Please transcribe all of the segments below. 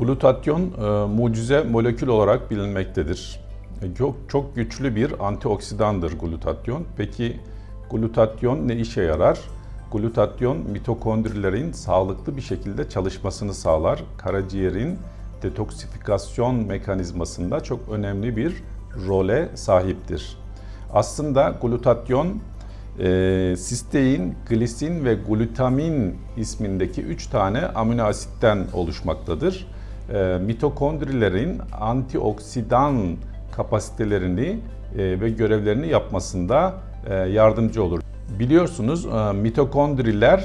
Glutatyon e, mucize molekül olarak bilinmektedir. E, Çok, çok güçlü bir antioksidandır glutatyon. Peki glutatyon ne işe yarar? Glutatyon mitokondrilerin sağlıklı bir şekilde çalışmasını sağlar. Karaciğerin detoksifikasyon mekanizmasında çok önemli bir role sahiptir. Aslında glutatyon e, sistein, glisin ve glutamin ismindeki 3 tane amino asitten oluşmaktadır. E, mitokondrilerin antioksidan kapasitelerini e, ve görevlerini yapmasında e, yardımcı olur. Biliyorsunuz e, mitokondriler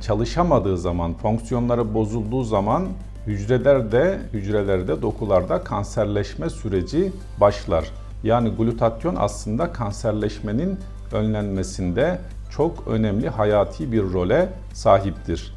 çalışamadığı zaman, fonksiyonları bozulduğu zaman hücrelerde, hücrelerde, dokularda kanserleşme süreci başlar. Yani glutatyon aslında kanserleşmenin önlenmesinde çok önemli hayati bir role sahiptir.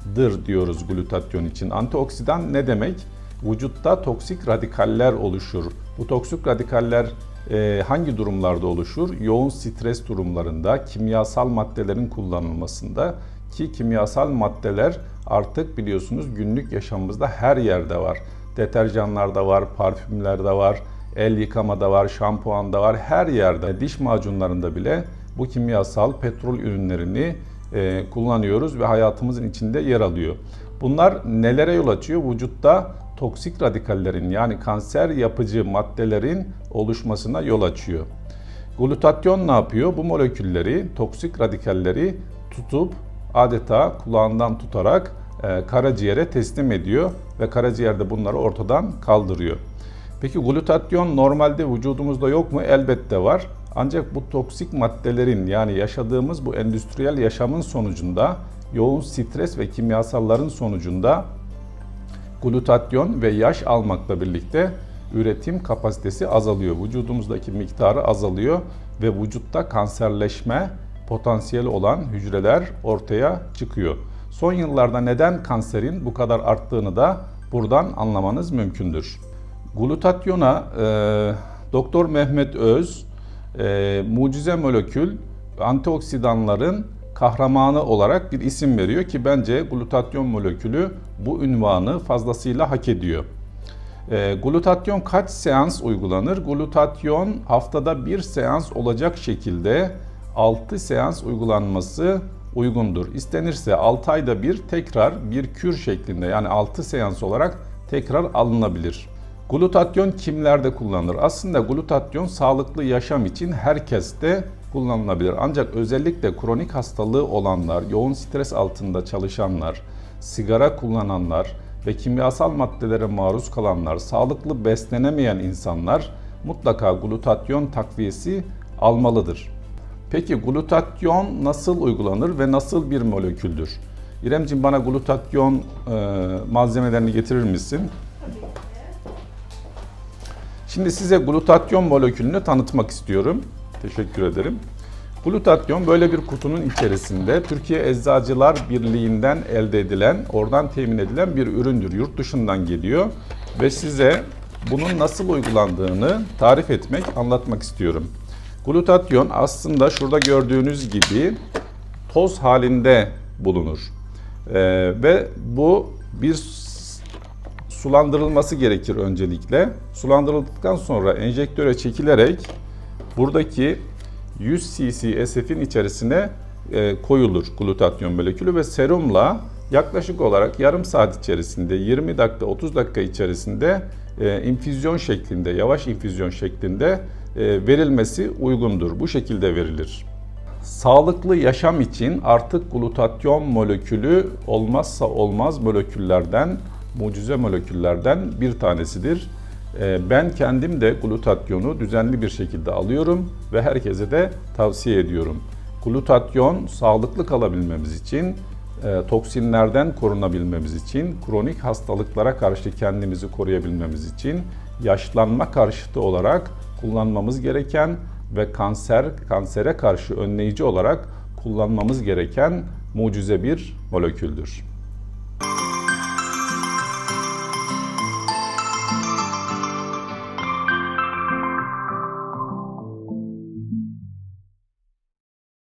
Antioksidandır diyoruz glutatyon için. Antioksidan ne demek? Vücutta toksik radikaller oluşur. Bu toksik radikaller e, hangi durumlarda oluşur? Yoğun stres durumlarında, kimyasal maddelerin kullanılmasında ki kimyasal maddeler artık biliyorsunuz günlük yaşamımızda her yerde var. Deterjanlarda var, parfümlerde var, el yıkamada var, şampuanda var, her yerde. Diş macunlarında bile bu kimyasal petrol ürünlerini e, kullanıyoruz ve hayatımızın içinde yer alıyor. Bunlar nelere yol açıyor? Vücutta toksik radikallerin yani kanser yapıcı maddelerin oluşmasına yol açıyor. Glutatyon ne yapıyor? Bu molekülleri, toksik radikalleri tutup adeta kulağından tutarak e, karaciğere teslim ediyor ve karaciğerde bunları ortadan kaldırıyor. Peki glutatyon normalde vücudumuzda yok mu? Elbette var. Ancak bu toksik maddelerin yani yaşadığımız bu endüstriyel yaşamın sonucunda yoğun stres ve kimyasalların sonucunda glutatyon ve yaş almakla birlikte üretim kapasitesi azalıyor. Vücudumuzdaki miktarı azalıyor ve vücutta kanserleşme potansiyeli olan hücreler ortaya çıkıyor. Son yıllarda neden kanserin bu kadar arttığını da buradan anlamanız mümkündür. Glutatyona e, Doktor Mehmet Öz e, mucize molekül antioksidanların kahramanı olarak bir isim veriyor ki bence glutatyon molekülü bu ünvanı fazlasıyla hak ediyor. E, glutatyon kaç seans uygulanır? Glutatyon haftada bir seans olacak şekilde 6 seans uygulanması uygundur. İstenirse 6 ayda bir tekrar bir kür şeklinde yani 6 seans olarak tekrar alınabilir. Glutatyon kimlerde kullanılır? Aslında glutatyon sağlıklı yaşam için herkeste kullanılabilir. Ancak özellikle kronik hastalığı olanlar, yoğun stres altında çalışanlar, sigara kullananlar ve kimyasal maddelere maruz kalanlar, sağlıklı beslenemeyen insanlar mutlaka glutatyon takviyesi almalıdır. Peki glutatyon nasıl uygulanır ve nasıl bir moleküldür? İremciğim bana glutatyon e, malzemelerini getirir misin? Şimdi size glutatyon molekülünü tanıtmak istiyorum. Teşekkür ederim. Glutatyon böyle bir kutunun içerisinde Türkiye Eczacılar Birliği'nden elde edilen, oradan temin edilen bir üründür. Yurt dışından geliyor ve size bunun nasıl uygulandığını tarif etmek, anlatmak istiyorum. Glutatyon aslında şurada gördüğünüz gibi toz halinde bulunur. Ee, ve bu bir sulandırılması gerekir öncelikle. Sulandırıldıktan sonra enjektöre çekilerek buradaki 100 cc SF'in içerisine e, koyulur glutatyon molekülü ve serumla yaklaşık olarak yarım saat içerisinde 20 dakika 30 dakika içerisinde e, infüzyon şeklinde yavaş infüzyon şeklinde e, verilmesi uygundur. Bu şekilde verilir. Sağlıklı yaşam için artık glutatyon molekülü olmazsa olmaz moleküllerden, mucize moleküllerden bir tanesidir. Ee, Ben kendim de glutatyonu düzenli bir şekilde alıyorum ve herkese de tavsiye ediyorum. Glutatyon sağlıklı kalabilmemiz için, e, toksinlerden korunabilmemiz için, kronik hastalıklara karşı kendimizi koruyabilmemiz için yaşlanma karşıtı olarak kullanmamız gereken ve kanser kansere karşı önleyici olarak kullanmamız gereken mucize bir moleküldür.